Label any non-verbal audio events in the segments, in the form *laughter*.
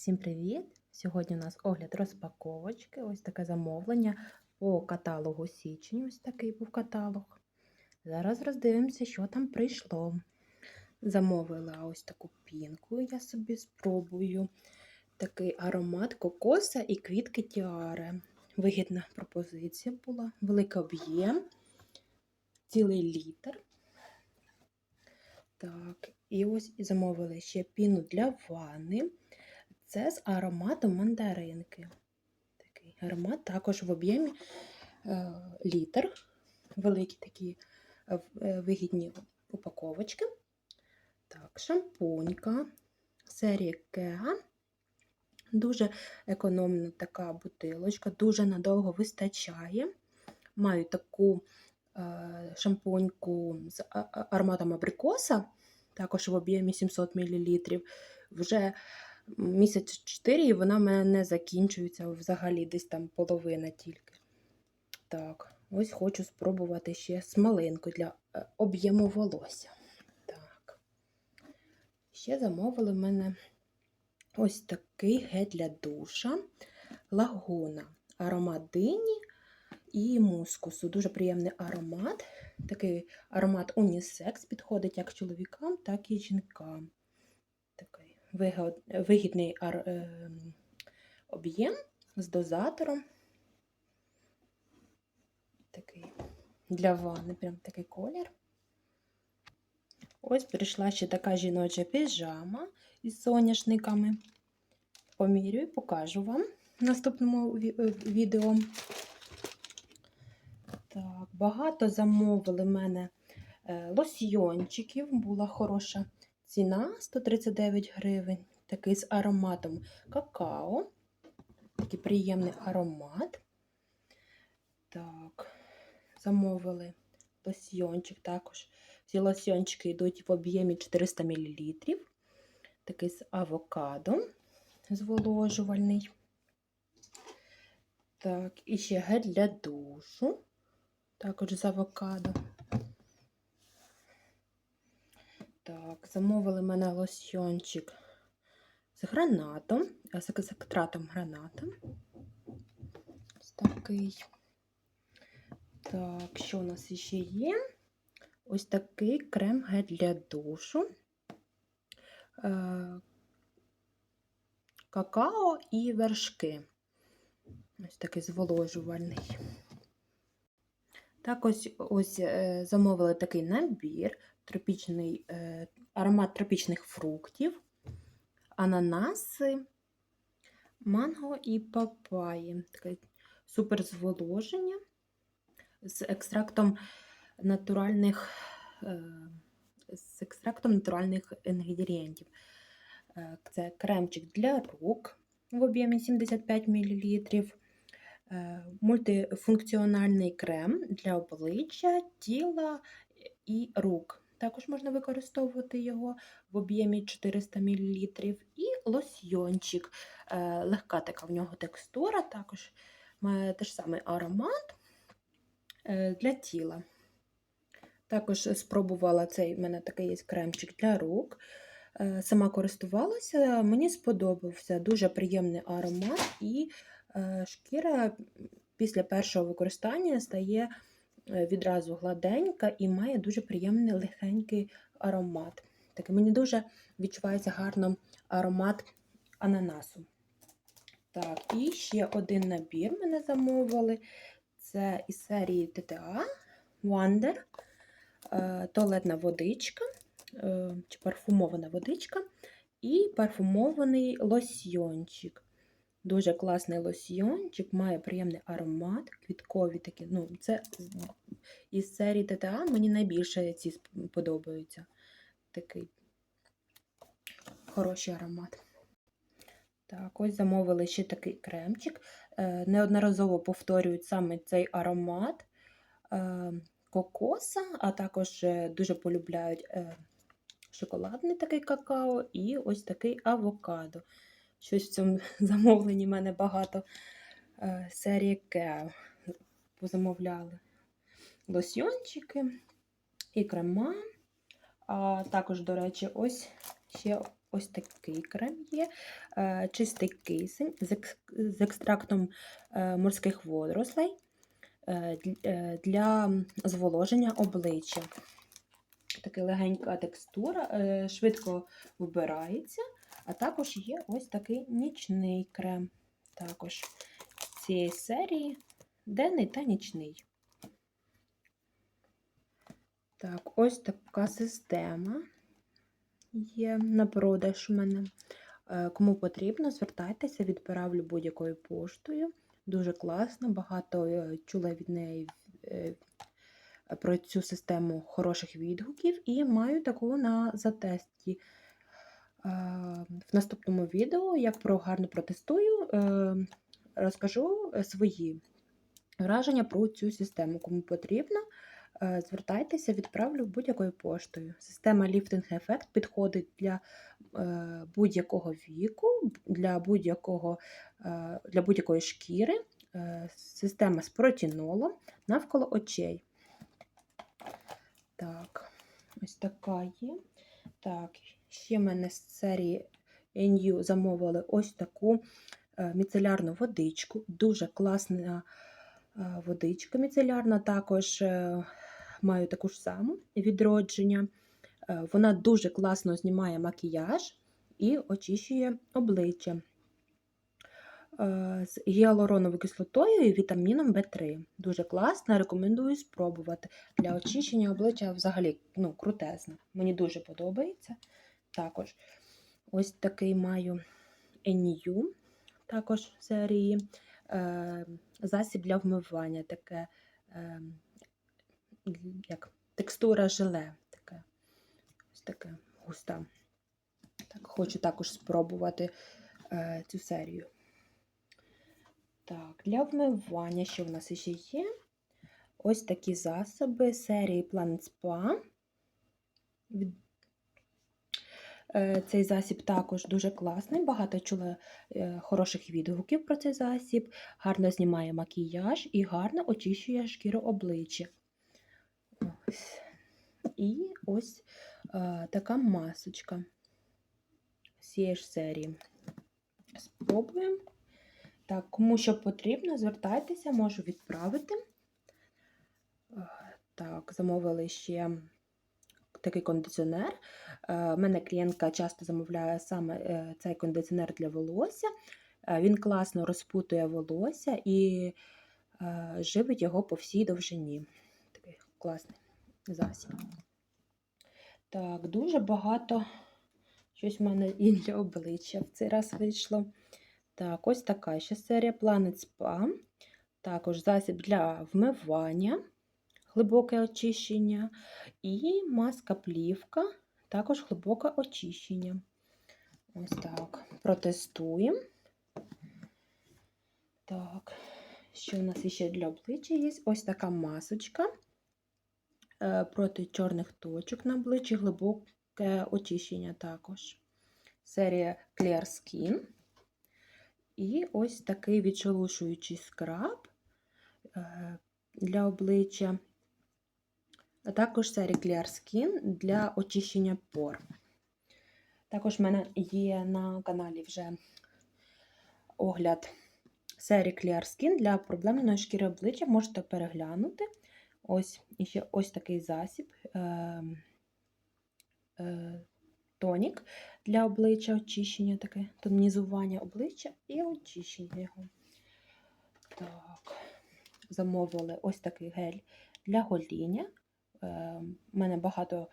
Всім привіт! Сьогодні у нас огляд розпаковочки. Ось таке замовлення по каталогу січень. Ось такий був каталог. Зараз роздивимося, що там прийшло. Замовила ось таку пінку. Я собі спробую. Такий аромат кокоса і квітки тіари. Вигідна пропозиція була, великий об'єм, цілий літр. Так, і ось замовили ще піну для ванни. Це з ароматом мандаринки. Такий аромат також в об'ємі е, літр. Великі такі е, е, вигідні упаковочки. Так, шампунька серії Кеа. Дуже економна така бутилочка, дуже надовго вистачає. Маю таку е, шампуньку з ароматом абрикоса, також в об'ємі 700 мл. Вже місяць 4 і вона в мене не закінчується взагалі, десь там половина тільки. Так, ось хочу спробувати ще смолинку для е, об'єму волосся. Так. Ще замовили в мене ось такий гель для душа. Лагуна. Аромат дині і мускусу. Дуже приємний аромат. Такий аромат унісекс підходить як чоловікам, так і жінкам. Вигідний ем, об'єм з дозатором. Такий для ванни, прям такий колір. Ось прийшла ще така жіноча піжама із соняшниками. Помірюю, покажу вам в наступному е, відео. Так, багато замовили в мене е, лосьйончиків. Була хороша ціна 139 гривень. Такий з ароматом какао. Такий приємний аромат. Так, замовили лосьйончик також. Ці лосьйончики йдуть в об'ємі 400 мл. Такий з авокадо зволожувальний. Так, і ще гель для душу. Також з авокадо. Так, замовили мене лосьйончик з гранатом, з екстрактом граната. Ось такий. Так, що у нас ще є? Ось такий крем-гель для душу. Е, Какао і вершки. Ось такий зволожувальний. Так, ось е, замовили такий набір, тропічний, е, аромат тропічних фруктів, ананаси, манго і папаї. Таке супер зволоження з екстрактом натуральних, е, з екстрактом натуральних інгредієнтів. Це кремчик для рук в об'ємі 75 мл, мультифункціональний крем для обличчя, тіла і рук. Також можна використовувати його в об'ємі 400 мл. І лосьйончик. Е, Легка така в нього текстура, також має теж самий аромат е, для тіла. Також спробувала цей, в мене такий є кремчик для рук. Е, Сама користувалася, мені сподобався дуже приємний аромат, і е, шкіра після першого використання стає е, відразу гладенька і має дуже приємний легенький аромат. Такий мені дуже відчувається гарно аромат ананасу. Так, і ще один набір мене замовили. Це із серії TTA Wonder, е, туалетна водичка е, чи парфумована водичка і парфумований лосьйончик. Дуже класний лосьйончик, має приємний аромат, квіткові такі. Ну, це із серії ТТА мені найбільше ці подобаються. Такий хороший аромат. Так, ось замовили ще такий кремчик. Е, Неодноразово повторюють саме цей аромат е, кокоса, а також е, дуже полюбляють шоколадний такий какао і ось такий авокадо. Щось в цьому *laughs* замовленні в мене багато е, серії Кеа позамовляли лосьйончики і крема. А також, до речі, ось ще ось такий крем є, е, чистий кисень з ек- з екстрактом е, морських водорослей для зволоження обличчя. Така легенька текстура, швидко вбирається, а також є ось такий нічний крем. Також з цієї серії денний та нічний. Так, ось така система є на продаж у мене. Е, Кому потрібно, звертайтеся, відправлю будь-якою поштою. Дуже класно, багато е, чула від неї е, про цю систему хороших відгуків і маю таку на затесті. Е, В наступному відео, як про гарно протестую, е, розкажу е, свої враження про цю систему. Кому потрібно, е, звертайтеся, відправлю будь-якою поштою. Система Lifting Effect підходить для е, будь-якого віку, для будь-якого е, для будь-якої шкіри. Система з протінолом навколо очей. Так, ось така є. Так, ще мене з серії NU замовили ось таку е, міцелярну водичку. Дуже класна е, водичка міцелярна. Також е, маю таку ж саму відродження. Вона дуже класно знімає макіяж і очищує обличчя. З гіалуроновою кислотою і вітаміном В3. Дуже класно, рекомендую спробувати. Для очищення обличчя взагалі ну, крутезно. Мені дуже подобається. Також ось такий маю NU, також серії. Е, засіб для вмивання, таке е, як текстура желе. Таке, ось таке густа. Так, хочу також спробувати е, цю серію. Так, для вмивання, що в нас ще є? Ось такі засоби серії Planet Spa. Від- Цей засіб також дуже класний. Багато чула е, хороших відгуків про цей засіб. Гарно знімає макіяж і гарно очищує шкіру обличчя. Ось. І ось е, така масочка з цієї ж серії. Спробуємо. Так, кому що потрібно, звертайтеся, можу відправити. Е, Так, замовили ще такий кондиціонер. Е, У мене клієнтка часто замовляє саме е, цей кондиціонер для волосся. Е, Він класно розпутує волосся і е, живить його по всій довжині. Такий класний засіб. Так, дуже багато щось в мене і для обличчя в цей раз вийшло. Так, ось така ще серія Planet Spa. Також засіб для вмивання, глибоке очищення. І маска плівка, також глибоке очищення. Ось так. Протестуємо. Так, що у нас ще для обличчя є? Ось така масочка е, проти чорних точок на обличчі, глибоке очищення також. Серія Clear Skin. І ось такий відшелушуючий скраб е, для обличчя. А також серія Clear Skin для очищення пор. Також в мене є на каналі вже огляд серії Clear Skin для проблемної шкіри обличчя. Можете переглянути. Ось ще ось такий засіб. Е, е, тонік для обличчя, очищення, таке тонізування обличчя і очищення його. Так, замовили ось такий гель для гоління. Е, У мене багато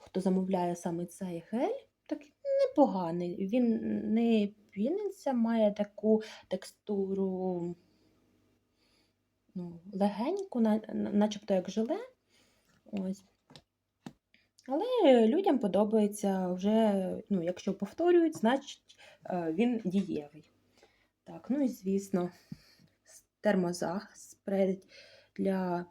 хто замовляє саме цей гель, такий непоганий. Він не піниться, має таку текстуру ну, легеньку, на- на- начебто як желе. Ось. Але людям подобається вже, ну, якщо повторюють, значить е, він дієвий. Так, ну і звісно, термозахист спрей для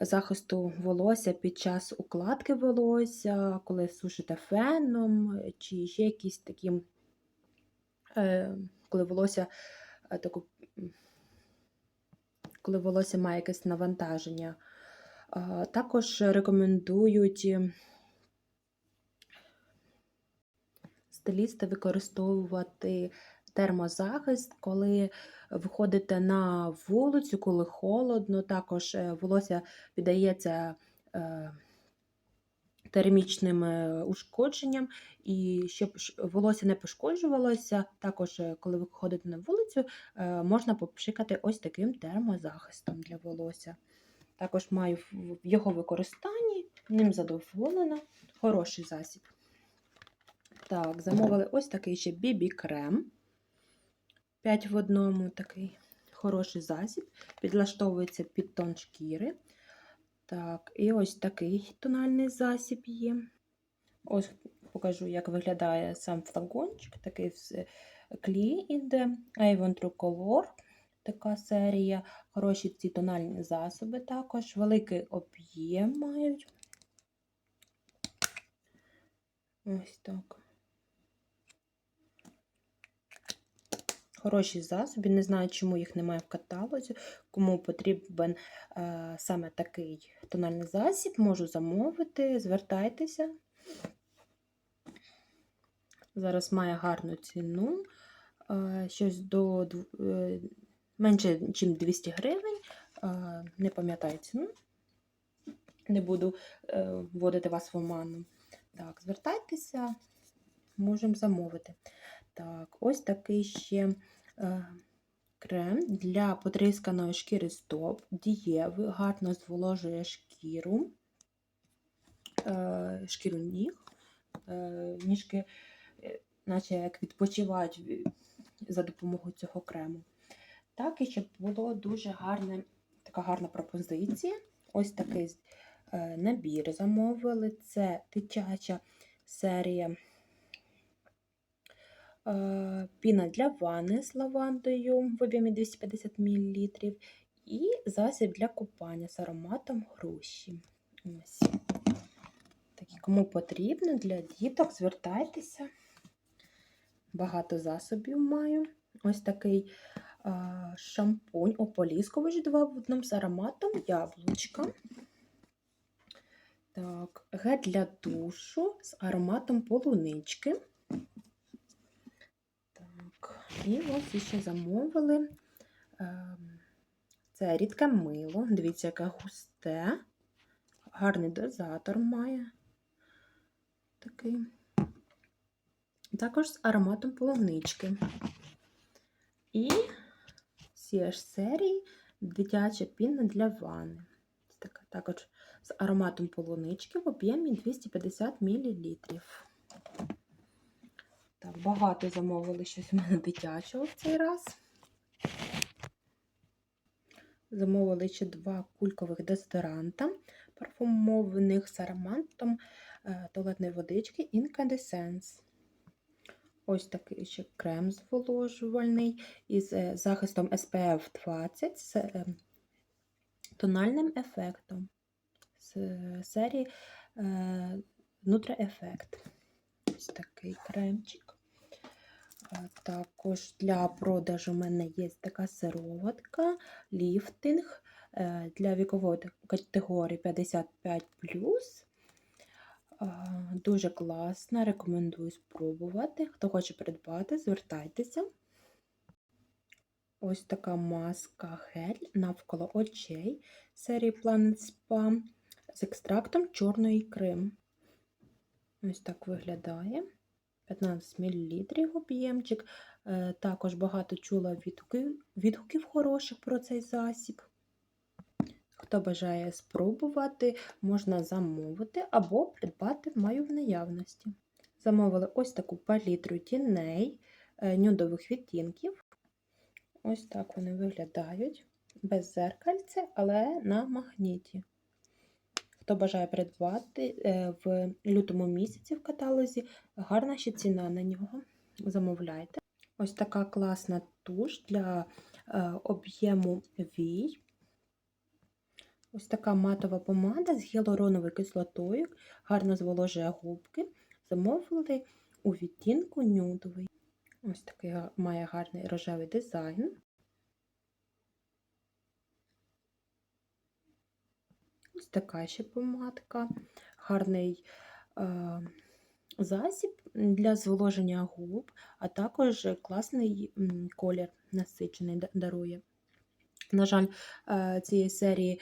захисту волосся під час укладки волосся, коли сушите феном, чи ще якісь такі, е, коли волосся е, таку, коли волосся має якесь навантаження. Також рекомендують стилісти використовувати термозахист, коли виходите на вулицю, коли холодно. Також е, волосся піддається е, термічним е, ушкодженням, і щоб волосся не пошкоджувалося, також, коли ви ходите на вулицю, можна попшикати ось таким термозахистом для волосся. Також маю в його використанні, ним задоволена. Хороший засіб. Так, замовили ось такий ще бібі-крем. 5 в одному такий хороший засіб. Підлаштовується під тон шкіри. Так, і ось такий тональний засіб є. Ось покажу, як виглядає сам флакончик. Такий в іде. Avon True Color. Така серія. Хороші ці тональні засоби також. Великий об'єм мають. Ось так. Хороші засоби. Не знаю, чому їх немає в каталозі. Кому потрібен е, саме такий тональний засіб, можу замовити. Звертайтеся. Зараз має гарну ціну. Е, щось до е, менше, ніж 200 гривень. Е, не пам'ятаю ціну. Не буду е, вводити вас в оману. Так, звертайтеся, можемо замовити. Так, ось такий ще е, крем для потрісканої шкіри стоп, дієвий, гарно зволожує шкіру, е, шкіру ніг. Е, ніжки, наче як відпочивають за допомогою цього крему. Так, і щоб було дуже гарне, така гарна пропозиція. Ось такий набір замовили. Це дитяча серія піна для ванни з лавандою в об'ємі 250 мл і засіб для купання з ароматом груші. Ось. Такі, кому потрібно для діток, звертайтеся. Багато засобів маю. Ось такий е, шампунь ополісковий два в одному з ароматом яблучка. Так, гель для душу з ароматом полунички. І ось ще замовили. ем, Це рідке мило. Дивіться, яке густе. Гарний дозатор має. Такий. Також з ароматом полунички. І ці ж серії дитяча піна для ванни. Така також з ароматом полунички в об'ємі 250 мл. Так, багато замовили щось у мене дитячого в цей раз. Замовили ще два кулькових дезодоранта парфумованих з ароматом е, туалетної водички Incandescence. Ось такий ще крем зволожувальний із е, захистом SPF 20 з е, тональним ефектом з серії Nutra Effect. Ось такий кремчик. Також для продажу в мене є така сироватка, ліфтинг е, для вікової категорії 55. Е, Дуже класна, рекомендую спробувати. Хто хоче придбати, звертайтеся. Ось така маска гель навколо очей серії Planet Spa з екстрактом чорної ікри. Ось так виглядає. 15 мл об'ємчик. Е, Також багато чула відгуків, відгуків хороших про цей засіб. Хто бажає спробувати, можна замовити або придбати маю в наявності. Замовили ось таку палітру тіней е, нюдових відтінків. Ось так вони виглядають. Без зеркальця, але на магніті. Хто бажає придбати е, в лютому місяці в каталозі, гарна ще ціна на нього. Замовляйте. Ось така класна туш для е, об'єму вій. Ось така матова помада з гіалуроновою кислотою, гарно зволожує губки. Замовили у відтінку нюдовий. Ось такий має гарний рожевий дизайн. Така ще помадка. Гарний е, засіб для зволоження губ, а також класний колір насичений дарує. На жаль, е, цієї серії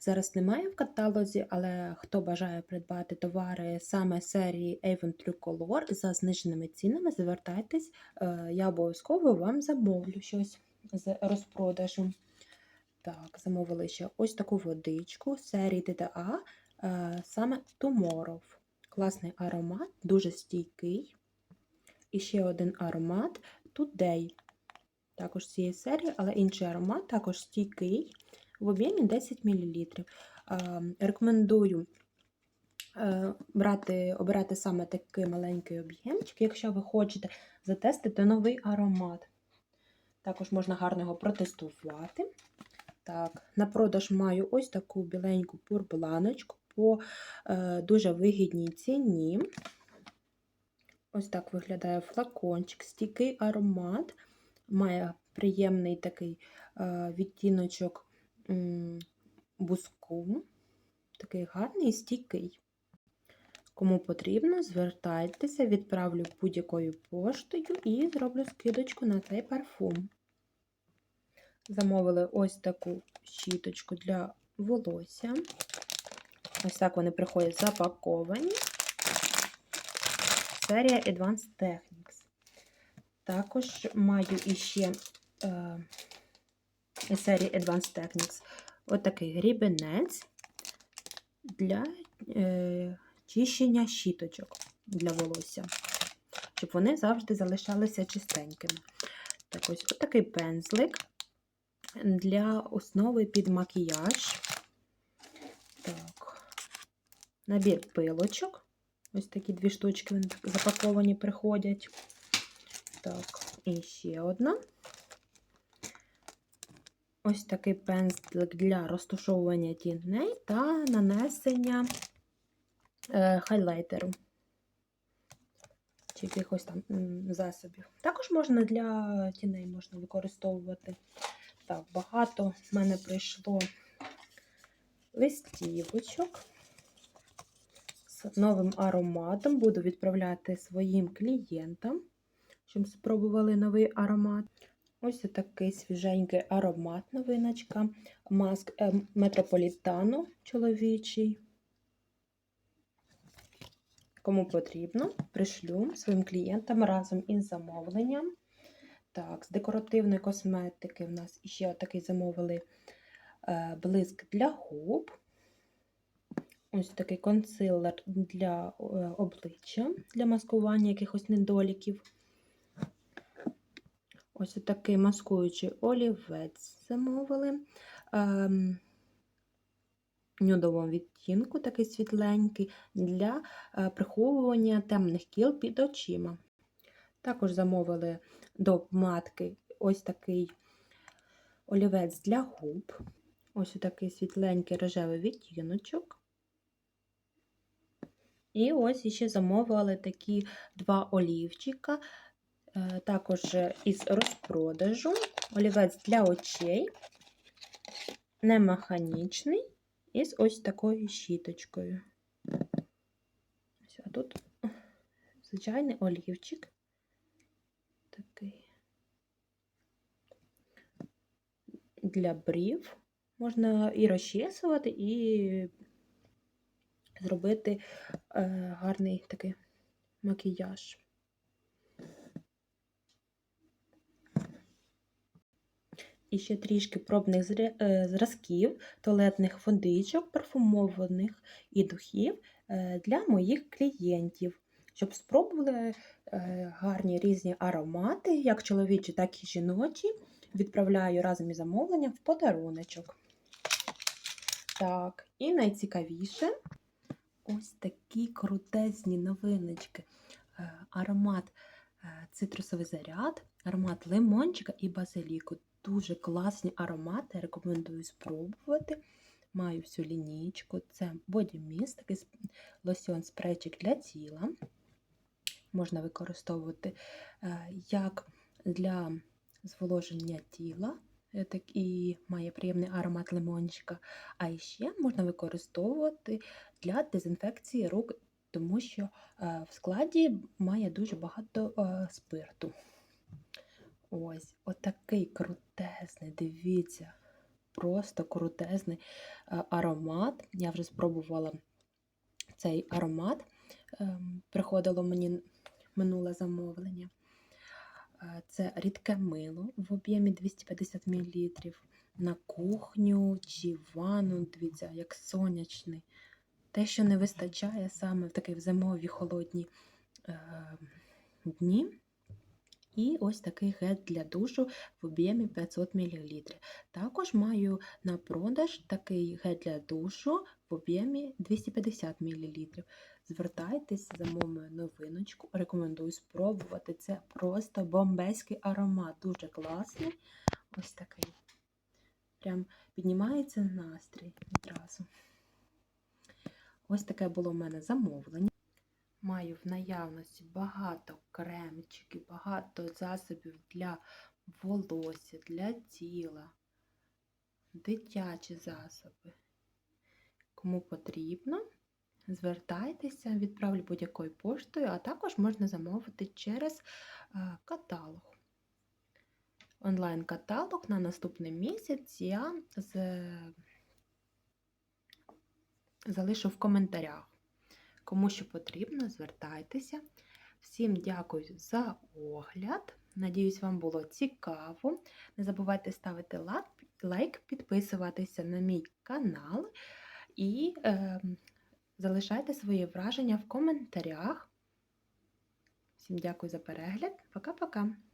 зараз немає в каталозі, але хто бажає придбати товари саме серії Avon Tricolor за зниженими цінами, звертайтесь, е, я обов'язково вам замовлю щось з розпродажу. Так, замовили ще ось таку водичку серії TTA, е, саме Tomorrow. Класний аромат, дуже стійкий. І ще один аромат Today. Також з цієї серії, але інший аромат, також стійкий, в об'ємі 10 мл. Рекомендую е, брати, обирати саме такий маленький об'ємчик, якщо ви хочете затестити новий аромат. Також можна гарно його протестувати. Так, на продаж маю ось таку біленьку пурбланочку по е, дуже вигідній ціні. Ось так виглядає флакончик, стійкий аромат, має приємний такий е, відтіночок м, буску. Такий гарний стійкий. Кому потрібно, звертайтеся, відправлю будь-якою поштою і зроблю скидочку на цей парфум. Замовили ось таку щіточку для волосся. Ось так вони приходять запаковані. Серія Advanced Techniques. Також маю іще е, із серії Advanced Techniques отакий грібенець для е, чищення щіточок для волосся, щоб вони завжди залишалися чистенькими. Так ось отакий пензлик для основи під макіяж. Так, набір пилочок. Ось такі дві штучки запаковані приходять. Так, і ще одна. Ось такий пензлик для розташовування тіней та нанесення е, хайлайтеру. Чи якихось там засобів. Також можна для тіней можна використовувати. Так, багато в мене прийшло листівочок з новим ароматом. Буду відправляти своїм клієнтам, щоб спробували новий аромат. Ось такий свіженький аромат новиночка. Маск е, метрополітану чоловічий. Кому потрібно, пришлю своїм клієнтам разом із замовленням. Так, з декоративної косметики в нас ще такий замовили е, блиск для губ. Ось такий консилер для е, обличчя, для маскування якихось недоліків. Ось такий маскуючий олівець замовили. Ем, нюдовому відтінку, такий світленький, для е, приховування темних кіл під очима. Також замовили до матки ось такий олівець для губ. Ось такий світленький рожевий відтіночок. І ось ще замовили такі два олівчика, е, також із розпродажу. Олівець для очей, не механічний, із ось такою щіточкою. Ось, а тут звичайний олівчик. Такий. Для брів можна і розчесувати, і зробити е, гарний такий макіяж. І ще трішки пробних е, зразків, туалетних водичок, парфумованих і духів е, для моїх клієнтів, щоб спробували гарні різні аромати, як чоловічі, так і жіночі. Відправляю разом із замовленням в подаруночок. Так, і найцікавіше ось такі крутезні новиночки. Е, Аромат е, цитрусовий заряд, аромат лимончика і базиліку. Дуже класні аромати, рекомендую спробувати. Маю всю лінійку. Це Body Mist, такий лосьон спрейчик для тіла. Можна використовувати е, як для зволоження тіла, е, так і має приємний аромат лимончика. А ще можна використовувати для дезінфекції рук тому що е, в складі має дуже багато спирту. Ось, отакий крутезний, дивіться, просто крутезний аромат. Я вже спробувала цей аромат. Ем, Приходило мені минуле замовлення. Е, Це рідке мило в об'ємі 250 мл. На кухню чи ванну, дивіться, як сонячний. Те, що не вистачає саме в такі зимові холодні е, дні. І ось такий гель для душу в об'ємі 500 мл. Також маю на продаж такий гель для душу в об'ємі 250 мл. Звертайтесь за мою новиночку, рекомендую спробувати. Це просто бомбейський аромат, дуже класний. Ось такий. Прям піднімається настрій відразу. Ось таке було в мене замовлення. Маю в наявності багато кремчиків, багато засобів для волосся, для тіла, дитячі засоби. Кому потрібно, звертайтеся, відправлю будь-якою поштою, а також можна замовити через е, каталог. Онлайн-каталог на наступний місяць я з... залишу в коментарях. Кому що потрібно, звертайтеся. Всім дякую за огляд. Надіюсь, вам було цікаво. Не забувайте ставити лайк, підписуватися на мій канал і е, залишайте свої враження в коментарях. Всім дякую за перегляд. Пока-пока!